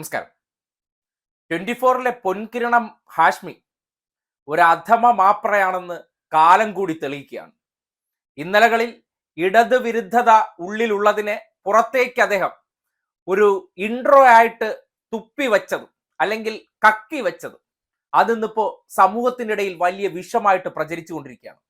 നമസ്കാരം. ട്വന്റി ഫോറിലെ പൊൻകിരണം ഹാഷ്മി ഒരു അധമ മാപ്രയാണെന്ന് കാലം കൂടി തെളിയിക്കുകയാണ്. ഇന്നലകളിൽ ഇടത് വിരുദ്ധത ഉള്ളിലുള്ളതിനെ പുറത്തേക്ക് അദ്ദേഹം ഒരു ഇൻട്രോ ആയിട്ട് തുപ്പി വച്ചത് അല്ലെങ്കിൽ കക്കി വെച്ചത് അതിന്നിപ്പോ സമൂഹത്തിനിടയിൽ വലിയ വിഷമായിട്ട് പ്രചരിച്ചു കൊണ്ടിരിക്കുകയാണ്.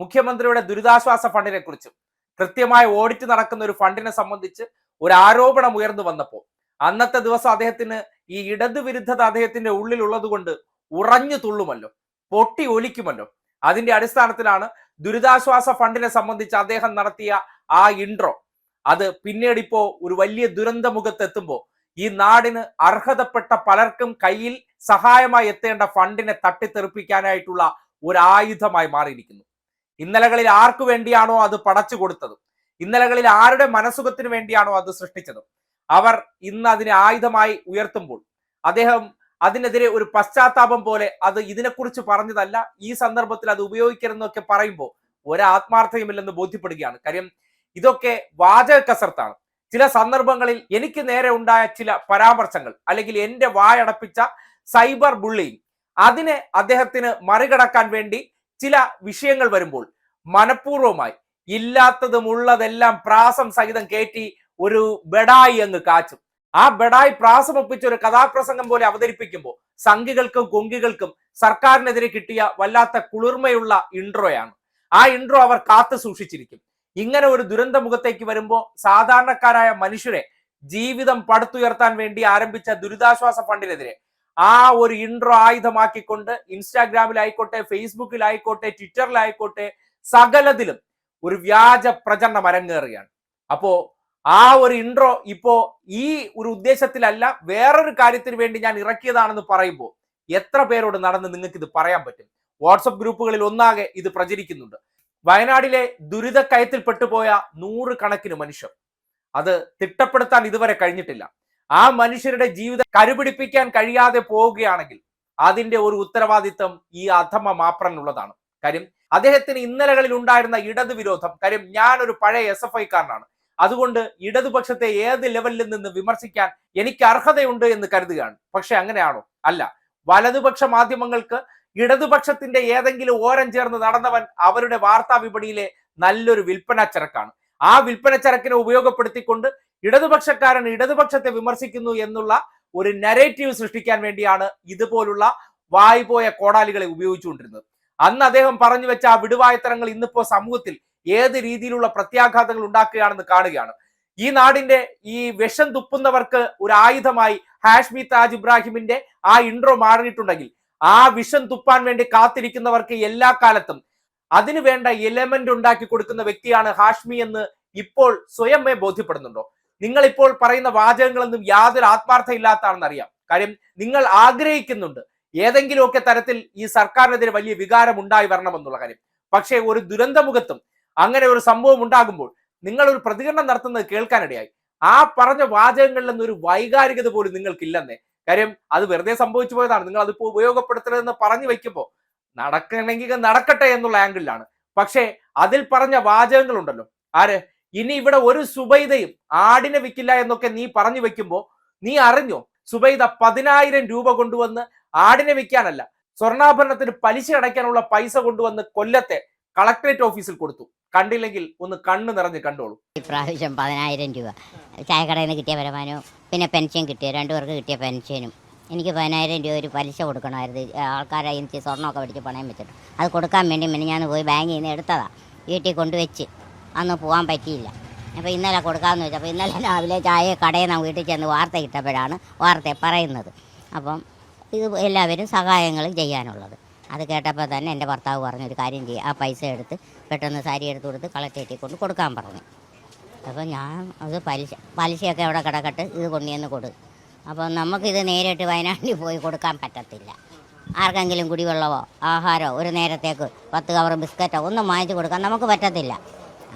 മുഖ്യമന്ത്രിയുടെ ദുരിതാശ്വാസ ഫണ്ടിനെ കുറിച്ചും കൃത്യമായ ഓഡിറ്റ് നടക്കുന്ന ഒരു ഫണ്ടിനെ സംബന്ധിച്ച് ഒരു ആരോപണം ഉയർന്നു വന്നപ്പോൾ അന്നത്തെ ദിവസം അദ്ദേഹത്തിന് ഈ ഇടതു വിരുദ്ധത അദ്ദേഹത്തിന്റെ ഉള്ളിലുള്ളത് കൊണ്ട് ഉറഞ്ഞു തുള്ളുമല്ലോ പൊട്ടി ഒലിക്കുമല്ലോ. അതിന്റെ അടിസ്ഥാനത്തിലാണ് ദുരിതാശ്വാസ ഫണ്ടിനെ സംബന്ധിച്ച് അദ്ദേഹം നടത്തിയ ആ ഇൻട്രോ അത് പിന്നീട് ഇപ്പോ ഒരു വലിയ ദുരന്തമുഖത്തെത്തുമ്പോൾ ഈ നാടിന് അർഹതപ്പെട്ട പലർക്കും കയ്യിൽ സഹായമായി എത്തേണ്ട ഫണ്ടിനെ തട്ടിത്തെറിപ്പിക്കാനായിട്ടുള്ള ഒരു ആയുധമായി മാറിയിരിക്കുന്നു. ഇന്നലകളിൽ ആർക്കു വേണ്ടിയാണോ അത് പടച്ചു കൊടുത്തത്? ഇന്നലകളിൽ ആരുടെ മനസുഖത്തിന് വേണ്ടിയാണോ അത് സൃഷ്ടിച്ചത്? അവർ ഇന്ന് അതിനെ ആയുധമായി ഉയർത്തുമ്പോൾ അദ്ദേഹം അതിനെതിരെ ഒരു പശ്ചാത്താപം പോലെ അത് ഇതിനെക്കുറിച്ച് പറഞ്ഞതല്ല ഈ സന്ദർഭത്തിൽ അത് ഉപയോഗിക്കരുതെന്നൊക്കെ പറയുമ്പോൾ ഒരാത്മാർത്ഥയുമില്ലെന്ന് ബോധ്യപ്പെടുകയാണ്. കാര്യം ഇതൊക്കെ വാചക കസർത്താണ്. ചില സന്ദർഭങ്ങളിൽ എനിക്ക് നേരെ ഉണ്ടായ ചില പരാമർശങ്ങൾ അല്ലെങ്കിൽ എന്റെ വായടപ്പിച്ച സൈബർ ബുള്ളിങ് അതിനെ അദ്ദേഹത്തിന് മറികടക്കാൻ വേണ്ടി ചില വിഷയങ്ങൾ വരുമ്പോൾ മനഃപൂർവമായി ഇല്ലാത്തതുമുള്ളതെല്ലാം പ്രാസം സഹിതം കയറ്റി ഒരു ബെഡായി അങ്ങ് കാച്ചും. ആ ബെഡായി പ്രാസമൊപ്പിച്ച ഒരു കഥാപ്രസംഗം പോലെ അവതരിപ്പിക്കുമ്പോൾ സംഘികൾക്കും കൊങ്കികൾക്കും സർക്കാരിനെതിരെ കിട്ടിയ വല്ലാത്ത കുളിർമയുള്ള ഇൻട്രോയാണ്. ആ ഇൻട്രോ അവർ കാത്തു സൂക്ഷിച്ചിരിക്കും. ഇങ്ങനെ ഒരു ദുരന്ത മുഖത്തേക്ക് വരുമ്പോൾ സാധാരണക്കാരായ മനുഷ്യരെ ജീവിതം പടുത്തുയർത്താൻ വേണ്ടി ആരംഭിച്ച ദുരിതാശ്വാസ ഫണ്ടിനെതിരെ ആ ഒരു ഇൻട്രോ ആയുധമാക്കിക്കൊണ്ട് ഇൻസ്റ്റാഗ്രാമിലായിക്കോട്ടെ ഫേസ്ബുക്കിലായിക്കോട്ടെ ട്വിറ്ററിലായിക്കോട്ടെ സകലത്തിലും ഒരു വ്യാജ പ്രചരണം അരങ്ങേറുകയാണ് അപ്പോ ആ ഒരു ഇൻട്രോ ഇപ്പോ ഈ ഒരു ഉദ്ദേശത്തിലല്ല വേറൊരു കാര്യത്തിന് വേണ്ടി ഞാൻ ഇറക്കിയതാണെന്ന് പറയുമ്പോൾ എത്ര പേരോട് നടന്ന് നിങ്ങൾക്ക് ഇത് പറയാൻ പറ്റും? വാട്സപ്പ് ഗ്രൂപ്പുകളിൽ ഒന്നാകെ ഇത് പ്രചരിക്കുന്നുണ്ട്. വയനാടിലെ ദുരിതക്കയത്തിൽ പെട്ടുപോയ നൂറ് കണക്കിന് മനുഷ്യർ. അത് തിട്ടപ്പെടുത്താൻ ഇതുവരെ കഴിഞ്ഞിട്ടില്ല. ആ മനുഷ്യരുടെ ജീവിതം കരുപിടിപ്പിക്കാൻ കഴിയാതെ പോവുകയാണെങ്കിൽ അതിന്റെ ഒരു ഉത്തരവാദിത്തം ഈ അധമ മാപ്രനുള്ളതാണ്. കാര്യം അദ്ദേഹത്തിന് ഇന്നലകളിൽ ഉണ്ടായിരുന്ന ഇടതുവിരോധം കാര്യം ഞാൻ ഒരു പഴയ എസ് എഫ് ഐക്കാരനാണ് അതുകൊണ്ട് ഇടതുപക്ഷത്തെ ഏത് ലെവലിൽ നിന്ന് വിമർശിക്കാൻ എനിക്ക് അർഹതയുണ്ട് എന്ന് കരുതുകയാണ്. പക്ഷെ അങ്ങനെയാണോ? അല്ല. വലതുപക്ഷ മാധ്യമങ്ങൾക്ക് ഇടതുപക്ഷത്തിന്റെ ഏതെങ്കിലും ഓരം ചേർന്ന് നടന്നവൻ അവരുടെ വാർത്താ വിപണിയിലെ നല്ലൊരു വിൽപ്പന ചരക്കാണ്. ആ വിൽപ്പന ചരക്കിനെ ഉപയോഗപ്പെടുത്തിക്കൊണ്ട് ഇടതുപക്ഷക്കാരൻ ഇടതുപക്ഷത്തെ വിമർശിക്കുന്നു എന്നുള്ള ഒരു നരേറ്റീവ് സൃഷ്ടിക്കാൻ വേണ്ടിയാണ് ഇതുപോലുള്ള വായ്പോയ കോടാലികളെ ഉപയോഗിച്ചുകൊണ്ടിരുന്നത്. അന്ന് അദ്ദേഹം പറഞ്ഞു വെച്ച ആ വിടുവായത്തരങ്ങൾ ഇന്നിപ്പോ സമൂഹത്തിൽ ഏത് രീതിയിലുള്ള പ്രത്യാഘാതങ്ങൾ ഉണ്ടാക്കുകയാണെന്ന് കാണുകയാണ്. ഈ നാടിന്റെ ഈ വിഷം തുപ്പുന്നവർക്ക് ഒരു ആയുധമായി ഹാഷ്മി താജ് ഇബ്രാഹിമിന്റെ ആ ഇൻട്രോ മാറിയിട്ടുണ്ടെങ്കിൽ ആ വിഷം തുപ്പാൻ വേണ്ടി കാത്തിരിക്കുന്നവർക്ക് എല്ലാ കാലത്തും അതിനു വേണ്ട എലമെന്റ് ഉണ്ടാക്കി കൊടുക്കുന്ന വ്യക്തിയാണ് ഹാഷ്മി എന്ന് ഇപ്പോൾ സ്വയമേ ബോധ്യപ്പെടുന്നുണ്ടോ? നിങ്ങൾ ഇപ്പോൾ പറയുന്ന വാചകങ്ങളൊന്നും യാതൊരു ആത്മാർത്ഥ ഇല്ലാത്തതാണെന്ന് അറിയാം. കാര്യം നിങ്ങൾ ആഗ്രഹിക്കുന്നുണ്ട്. ഏതെങ്കിലുമൊക്കെ തരത്തിൽ ഈ സർക്കാരിനെതിരെ വലിയ വികാരം ഉണ്ടായി വരണമെന്നുള്ള കാര്യം. പക്ഷേ ഒരു ദുരന്തമുഖത്തും അങ്ങനെ ഒരു സംഭവം ഉണ്ടാകുമ്പോൾ നിങ്ങൾ ഒരു പ്രതികരണം നടത്തുന്നത് കേൾക്കാനിടയായി. ആ പറഞ്ഞ വാചകങ്ങളിലൊന്നും ഒരു വൈകാരികത പോലും നിങ്ങൾക്കില്ലെന്നേ. കാര്യം അത് വെറുതെ സംഭവിച്ചു പോയതാണ്. നിങ്ങൾ അതിപ്പോ ഉപയോഗപ്പെടുത്തരുതെന്ന് പറഞ്ഞു വെക്കുമ്പോൾ നടക്കണമെങ്കിൽ നടക്കട്ടെ എന്നുള്ള ആംഗിളിലാണ്. പക്ഷേ അതിൽ പറഞ്ഞ വാചകങ്ങളുണ്ടല്ലോ. ആര്? ഇനി ഇവിടെ ഒരു സുബൈദയും ആടിനെ വിൽക്കില്ല എന്നൊക്കെ നീ പറഞ്ഞു വെക്കുമ്പോൾ നീ അറിഞ്ഞോ? സുബൈദ പതിനായിരം രൂപ കൊണ്ടുവന്ന് ആടിനെ വിൽക്കാനല്ല സ്വർണാഭരണത്തിന് പലിശ അടയ്ക്കാനുള്ള പൈസ കൊണ്ടുവന്ന് കൊല്ലത്തെ കളക്ടറേറ്റ് ഓഫീസിൽ കൊടുത്തു. കണ്ടില്ലെങ്കിൽ ഒന്ന് കണ്ണു നിറഞ്ഞ് കണ്ടോളൂ. ഇപ്രാവശ്യം പതിനായിരം രൂപ. ചായക്കടയിൽ നിന്ന് കിട്ടിയ വരുമാനവും പിന്നെ പെൻഷൻ കിട്ടിയ രണ്ടു പേർക്ക് കിട്ടിയ പെൻഷനും. എനിക്ക് പതിനായിരം രൂപ ഒരു പലിശ കൊടുക്കണമായിരുന്നു. ആൾക്കാരെ എനിക്ക് സ്വർണമൊക്കെ പിടിച്ച് പണയം വെച്ചിട്ട്. അത് കൊടുക്കാൻ വേണ്ടി ഞാൻ പോയി ബാങ്കിൽ നിന്ന് എടുത്തതാ. വീട്ടിൽ കൊണ്ടുവച്ച്. അന്ന് പോകാൻ പറ്റിയില്ല. അപ്പോൾ ഇന്നലെ കൊടുക്കാമെന്ന് വെച്ചു. അപ്പോൾ ഇന്നലെ രാവിലെ ചായ കടയിൽ നിന്ന് വീട്ടിൽ ചെന്ന് വാർത്ത കിട്ടപ്പോഴാണ് വാർത്ത പറയുന്നത്. അപ്പം ഇത് എല്ലാവരും സഹായങ്ങൾ ചെയ്യാനുള്ളത്. അത് കേട്ടപ്പോൾ തന്നെ എന്റെ ഭർത്താവ് പറഞ്ഞു ഒരു കാര്യം ചെയ്യുക ആ പൈസ എടുത്ത് പെട്ടെന്ന് സാരി എടുത്ത് കൊടുത്ത് കളക്ടറേറ്റിൽ കൊണ്ട് കൊടുക്കാൻ പറഞ്ഞു. അപ്പോൾ ഞാൻ അത് പലിശ പലിശയൊക്കെ അവിടെ കിടക്കട്ട് ഇത് കൊണ്ടുവന്ന് കൊടു. അപ്പോൾ നമുക്കിത് നേരിട്ട് വയനാട്ടിൽ പോയി കൊടുക്കാൻ പറ്റത്തില്ല. ആർക്കെങ്കിലും കുടിവെള്ളമോ ആഹാരമോ ഒരു നേരത്തേക്ക് പത്ത് കവർ ബിസ്ക്കറ്റോ ഒന്നും വാങ്ങിച്ച് കൊടുക്കാൻ നമുക്ക് പറ്റത്തില്ല.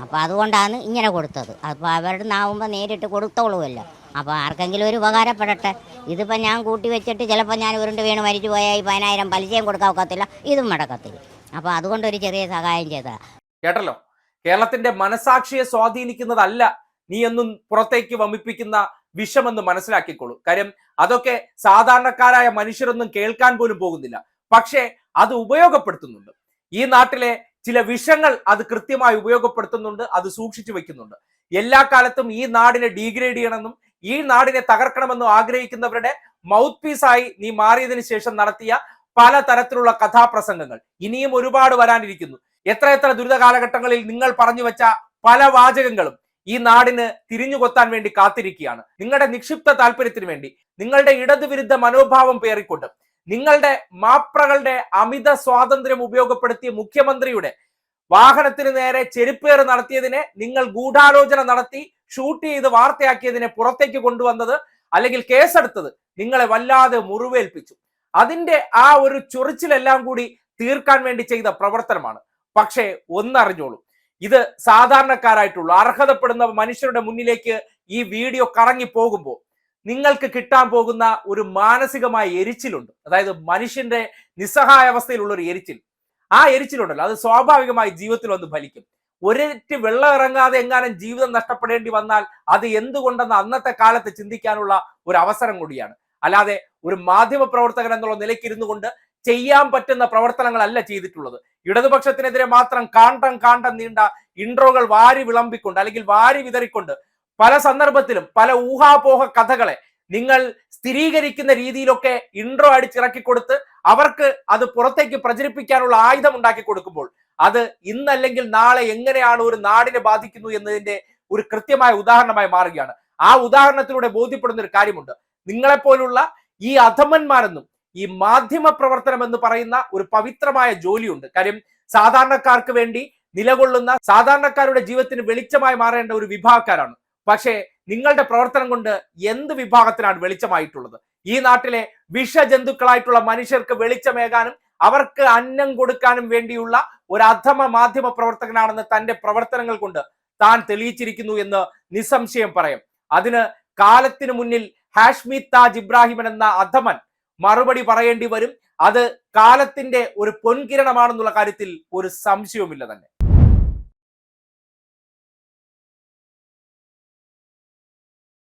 അപ്പോൾ അതുകൊണ്ടാണ് ഇങ്ങനെ കൊടുത്തത്. അപ്പോൾ അവരുടെ നാവുമ്പോൾ നേരിട്ട് കൊടുത്തോളുമല്ലോ. അപ്പോൾ ആർക്കെങ്കിലും ഒരു ഉപകാരപ്പെടട്ടെ. ഇതിപ്പോൾ ഞാൻ കൂട്ടി വെച്ചിട്ട് ചിലപ്പോൾ ഞാൻ ഉരുണ്ട് വീണ് മരിച്ചു പോയാൽ ഈ പതിനായിരം പലിശയും കൊടുക്കാൻ ഒക്കത്തില്ല. ഇതും മുടക്കത്തില്ല. അപ്പോൾ അതുകൊണ്ട് ഒരു ചെറിയ സഹായം ചെയ്താൽ കേട്ടല്ലോ? കേരളത്തിന്റെ മനസാക്ഷിയെ സ്വാധീനിക്കുന്നതല്ല നീ എന്നും പുറത്തേക്ക് വമിപ്പിക്കുന്ന വിഷമെന്ന് മനസ്സിലാക്കിക്കോളൂ. കാര്യം അതൊക്കെ സാധാരണക്കാരായ മനുഷ്യരൊന്നും കേൾക്കാൻ പോലും പോകുന്നില്ല. പക്ഷേ അത് ഉപയോഗപ്പെടുത്തുന്നുണ്ട്. ഈ നാട്ടിലെ ചില വിഷങ്ങൾ അത് കൃത്യമായി ഉപയോഗപ്പെടുത്തുന്നുണ്ട് അത് സൂക്ഷിച്ചു വെക്കുന്നുണ്ട്. എല്ലാ കാലത്തും ഈ നാടിനെ ഡീഗ്രേഡ് ചെയ്യണമെന്നും ഈ നാടിനെ തകർക്കണമെന്ന് ആഗ്രഹിക്കുന്നവരുടെ മൗത്ത് പീസായി നീ മാറിയതിനു ശേഷം നടത്തിയ പല തരത്തിലുള്ള കഥാപ്രസംഗങ്ങൾ. ഇനിയും ഒരുപാട് വരാനിരിക്കുന്നു. എത്ര എത്ര ദുരിത കാലഘട്ടങ്ങളിൽ നിങ്ങൾ പറഞ്ഞു വെച്ച പല വാചകങ്ങളും ഈ നാടിന് തിരിഞ്ഞുകൊത്താൻ വേണ്ടി കാത്തിരിക്കുകയാണ്. നിങ്ങളുടെ നിക്ഷിപ്ത താല്പര്യത്തിന് വേണ്ടി നിങ്ങളുടെ ഇടതുവിരുദ്ധ മനോഭാവം പേറിക്കൊണ്ട് നിങ്ങളുടെ മാപ്രകളുടെ അമിത സ്വാതന്ത്ര്യം ഉപയോഗപ്പെടുത്തിയ മുഖ്യമന്ത്രിയുടെ വാഹനത്തിന് നേരെ ചെരുപ്പേറ് നടത്തിയതിനെ നിങ്ങൾ ഗൂഢാലോചന നടത്തി ഷൂട്ട് ചെയ്ത് വാർത്തയാക്കിയതിനെ പുറത്തേക്ക് കൊണ്ടുവന്നത് അല്ലെങ്കിൽ കേസെടുത്തത് നിങ്ങളെ വല്ലാതെ മുറിവേൽപ്പിച്ചു. അതിന്റെ ആ ഒരു ചൊറിച്ചിലെല്ലാം കൂടി തീർക്കാൻ വേണ്ടി ചെയ്ത പ്രവർത്തനമാണ്. പക്ഷേ ഒന്നറിഞ്ഞോളൂ ഇത് സാധാരണക്കാരായിട്ടുള്ള അർഹതപ്പെടുന്ന മനുഷ്യരുടെ മുന്നിലേക്ക് ഈ വീഡിയോ കറങ്ങി പോകുമ്പോൾ നിങ്ങൾക്ക് കിട്ടാൻ പോകുന്ന ഒരു മാനസികമായ എരിച്ചിലുണ്ട്. അതായത് മനുഷ്യന്റെ നിസ്സഹായ അവസ്ഥയിലുള്ള ഒരു എരിച്ചിൽ. ആ എരിച്ചിലുണ്ടല്ലോ അത് സ്വാഭാവികമായി ജീവിതത്തിൽ വന്ന് ഫലിക്കും. ഒരിറ്റ് വെള്ളം ഇറങ്ങാതെ എങ്ങാനും ജീവിതം നഷ്ടപ്പെടേണ്ടി വന്നാൽ അത് എന്തുകൊണ്ടെന്ന് അന്നത്തെ കാലത്ത് ചിന്തിക്കാനുള്ള ഒരു അവസരം കൂടിയാണ്. അല്ലാതെ ഒരു മാധ്യമ പ്രവർത്തകൻ എന്നുള്ള നിലയ്ക്ക് ഇരുന്നു കൊണ്ട് ചെയ്യാൻ പറ്റുന്ന പ്രവർത്തനങ്ങളല്ല ചെയ്തിട്ടുള്ളത്. ഇടതുപക്ഷത്തിനെതിരെ മാത്രം കാണ്ടം കാണ്ടം നീണ്ട ഇൻട്രോകൾ വാരി വിളമ്പിക്കൊണ്ട് അല്ലെങ്കിൽ വാരി വിതറിക്കൊണ്ട് പല സന്ദർഭത്തിലും പല ഊഹാപോഹ കഥകളെ നിങ്ങൾ സ്ഥിരീകരിക്കുന്ന രീതിയിലൊക്കെ ഇൻട്രോ അടിച്ചിറക്കി കൊടുത്ത് അവർക്ക് അത് പുറത്തേക്ക് പ്രചരിപ്പിക്കാനുള്ള ആയുധം ഉണ്ടാക്കി കൊടുക്കുമ്പോൾ അത് ഇന്നല്ലെങ്കിൽ നാളെ എങ്ങനെയാണ് ഒരു നാടിനെ ബാധിക്കുന്നു എന്നതിന്റെ ഒരു കൃത്യമായ ഉദാഹരണമായി മാറുകയാണ്. ആ ഉദാഹരണത്തിലൂടെ ബോധ്യപ്പെടുന്ന ഒരു കാര്യമുണ്ട്. നിങ്ങളെപ്പോലുള്ള ഈ അധമന്മാരെന്നും ഈ മാധ്യമ പ്രവർത്തനം എന്ന് പറയുന്ന ഒരു പവിത്രമായ ജോലിയുണ്ട്. കാര്യം സാധാരണക്കാർക്ക് വേണ്ടി നിലകൊള്ളുന്ന സാധാരണക്കാരുടെ ജീവിതത്തിന് വെളിച്ചമായി മാറേണ്ട ഒരു വിഭാഗക്കാരാണ്. പക്ഷേ നിങ്ങളുടെ പ്രവർത്തനം കൊണ്ട് എന്ത് വിഭാഗത്തിനാണ് വെളിച്ചമായിട്ടുള്ളത്? ഈ നാട്ടിലെ വിഷജന്തുക്കളായിട്ടുള്ള മനുഷ്യർക്ക് വെളിച്ചമേകാനും അവർക്ക് അന്നം കൊടുക്കാനും വേണ്ടിയുള്ള ഒരു അധമ മാധ്യമ പ്രവർത്തകനാണെന്ന് തന്റെ പ്രവർത്തനങ്ങൾ കൊണ്ട് താൻ തെളിയിച്ചിരിക്കുന്നു എന്ന് നിസ്സംശയം പറയാം. അതിന് കാലത്തിന് മുന്നിൽ ഹാഷ്മി താജ് ഇബ്രാഹിമൻ എന്ന അധമൻ മറുപടി പറയേണ്ടി വരും. അത് കാലത്തിന്റെ ഒരു പൊൻകിരണമാണെന്നുള്ള കാര്യത്തിൽ ഒരു സംശയവുമില്ല തന്നെ.